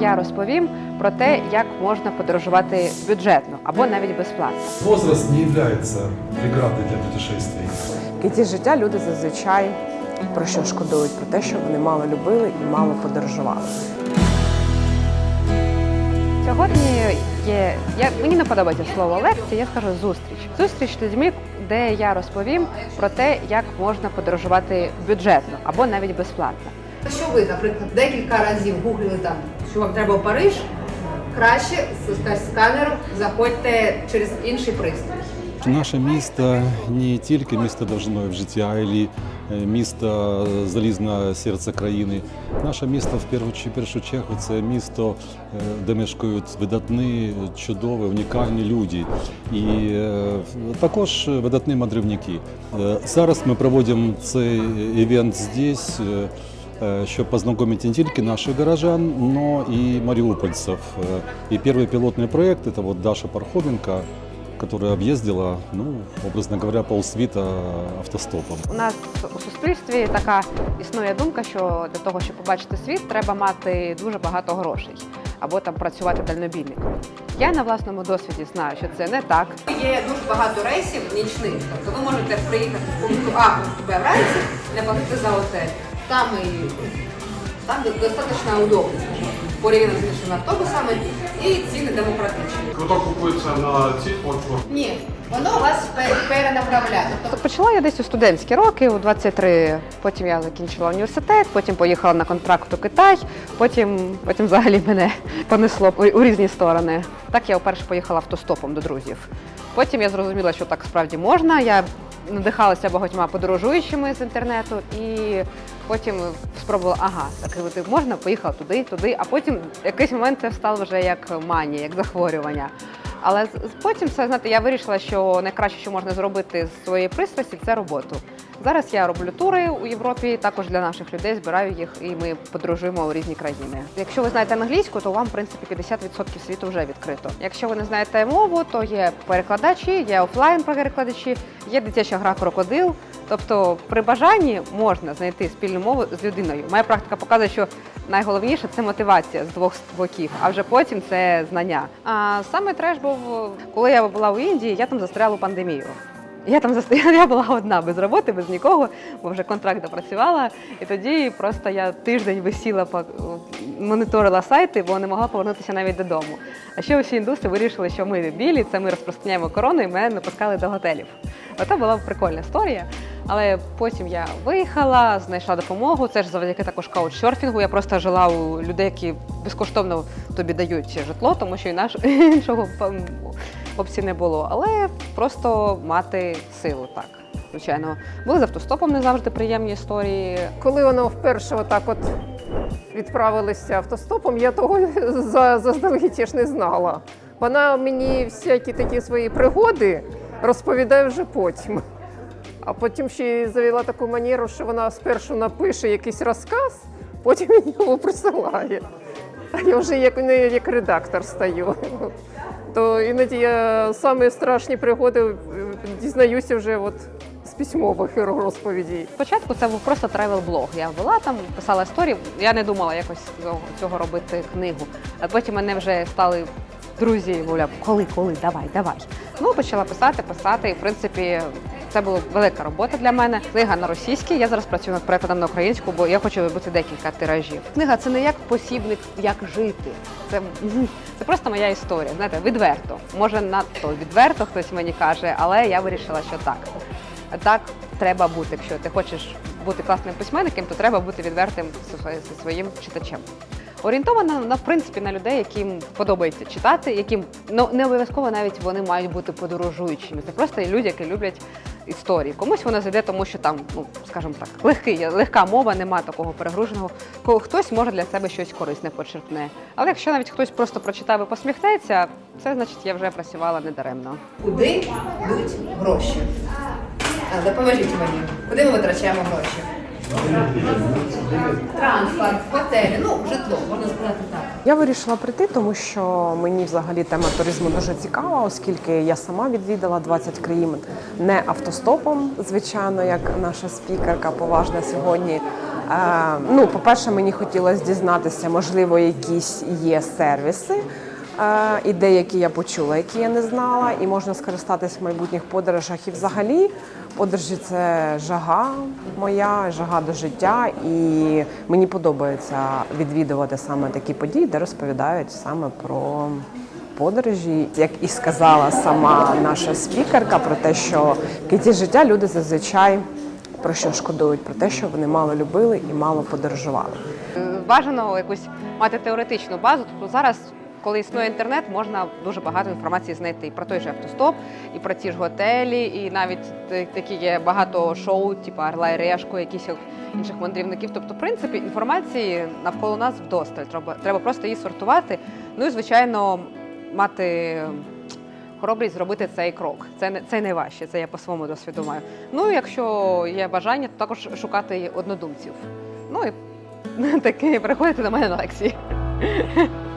Я розповім про те, як можна подорожувати бюджетно або навіть безплатно. Возраст не является преградой для путешествий. В кінці життя люди зазвичай про що шкодують? Про те, що вони мало любили і мало подорожували. Сьогодні є я мені не подобається слово лекція, я скажу зустріч. Зустріч з людьми, де я розповім про те, як можна подорожувати бюджетно або навіть безплатно. Якщо ви, наприклад, декілька разів гуглили там, що вам треба в Париж, краще з сканером заходьте через інший пристрій. Наше місто не тільки місто довжиною в життя, і місто залізне серце країни. Наше місто в першу, першу чергу це місто, е, де мешкають видатні, чудові, унікальні люди. І е, також видатні мандрівники. Е, Зараз ми проводимо цей івент здесь. Е, е, щоб познайомити не тільки наших горожан, но і маріупольців. Е, І перший пілотний проект це вот Даша Пархоменко, которая объездила, ну, образно говоря, полсвіта автостопом. У нас у суспільстві така існує думка, що для того, щоб побачити світ, треба мати дуже багато грошей або там працювати дальнобійником. Я на власному досвіді знаю, що це не так. Є дуже багато рейсів нічних, тобто ви можете приїхати з пункту А в пункту Б вранці, не платити за отель. Там і там достатньо удобно, порівняно з іншими автобусами, і ціни демократичні. Квиток купується на цій платформі. Ні, воно вас пе- перенаправляє. Тобто Почала я десь у студентські роки, у 23. Потім я закінчила університет, потім поїхала на контракт у Китай, потім, потім взагалі мене понесло у, у різні сторони. Так я вперше поїхала автостопом до друзів. Потім я зрозуміла, що так справді можна. Я надихалася багатьма подорожуючими з інтернету і потім спробувала, ага, так можна, поїхала туди, туди, а потім в якийсь момент це стало вже як манія, як захворювання. Але потім це знаєте, я вирішила, що найкраще, що можна зробити з своєї пристрасті, це роботу. Зараз я роблю тури у Європі, також для наших людей збираю їх, і ми подорожуємо у різні країни. Якщо ви знаєте англійську, то вам в принципі 50% світу вже відкрито. Якщо ви не знаєте мову, то є перекладачі, є офлайн перекладачі, є дитяча гра крокодил. Тобто при бажанні можна знайти спільну мову з людиною. Моя практика показує, що найголовніше це мотивація з двох боків, а вже потім це знання. А саме треш був, коли я була в Індії, я там застряла у пандемію. Я там застояла, я була одна без роботи, без нікого, бо вже контракт допрацювала. І тоді просто я тиждень висіла моніторила сайти, бо не могла повернутися навіть додому. А ще усі індуси вирішили, що ми білі, це ми розпространяємо корону, і мене не пускали до готелів. Оце була прикольна історія. Але потім я виїхала, знайшла допомогу. Це ж завдяки також каучсерфінгу. Я просто жила у людей, які безкоштовно тобі дають житло, тому що іншого м, опції не було. Але просто мати силу так. Звичайно, були з автостопом не завжди приємні історії. Коли воно вперше отак от відправилися автостопом, я того за- заздалегідь ж не знала. Вона мені всякі такі свої пригоди розповідає вже потім. А потім ще й завела таку манеру, що вона спершу напише якийсь розказ, потім його присилає. А я вже як, як редактор стаю. То іноді я самі страшні пригоди е, дізнаюся вже от з письмових розповідей. Спочатку це був просто тревел-блог. Я була там, писала історії. Я не думала якось цього- робити книгу. А потім мене вже стали друзі, мовляв, коли, коли, давай, давай. Ну, почала писати, писати. І в принципі, це була велика робота для мене. Книга на російській. Я зараз працюю над перекладом на українську, бо я хочу робити декілька тиражів. Книга це не як посібник, як жити. Це, це просто моя історія. Знаєте, відверто. Може, надто відверто хтось мені каже, але я вирішила, що так. Так треба бути. Якщо ти хочеш бути класним письменником, то треба бути відвертим зі своїм читачем. Орієнтована на в принципі на людей, яким подобається читати, яким ну не обов'язково навіть вони мають бути подорожуючими. Це просто люди, які люблять історії. Комусь вона зайде, тому що там, ну скажімо так, легкий, легка мова, нема такого перегруженого. Ко- Хтось може для себе щось корисне почерпне. Але якщо навіть хтось просто прочитав і посміхнеться, це значить я вже працювала недаремно. Куди йдуть гроші? А, Допоможіть мені. Куди ми витрачаємо гроші? Транспорт, готелі, ну, житло, можна сказати так. Я вирішила прийти, тому що мені взагалі тема туризму дуже цікава, оскільки я сама відвідала 20 країн не автостопом, звичайно, як наша спікерка поважна сьогодні, Е, ну, по-перше, мені хотілося дізнатися, можливо, якісь є сервіси. Е, І деякі я почула, які я не знала, і можна скористатись в майбутніх подорожах. І взагалі подорожі це жага моя, жага до життя. І мені подобається відвідувати саме такі події, де розповідають саме про подорожі. Як і сказала сама наша спікерка, про те, що кінці життя люди зазвичай про що шкодують, про те, що вони мало любили і мало подорожували. Бажано якусь мати теоретичну базу. Тобто зараз, коли існує інтернет, можна дуже багато інформації знайти і про той же автостоп, і про ті ж готелі, і навіть такі є багато шоу, типу Орла і Решку, якісь інших мандрівників. Тобто, в принципі, інформації навколо нас вдосталь. Треба, треба просто її сортувати. Ну і звичайно, мати. Хоробрість зробити цей крок. Це не це найважче, це я по своєму досвіду маю. Ну, якщо є бажання, то також шукати однодумців. Ну і таки приходити до мене на лекції.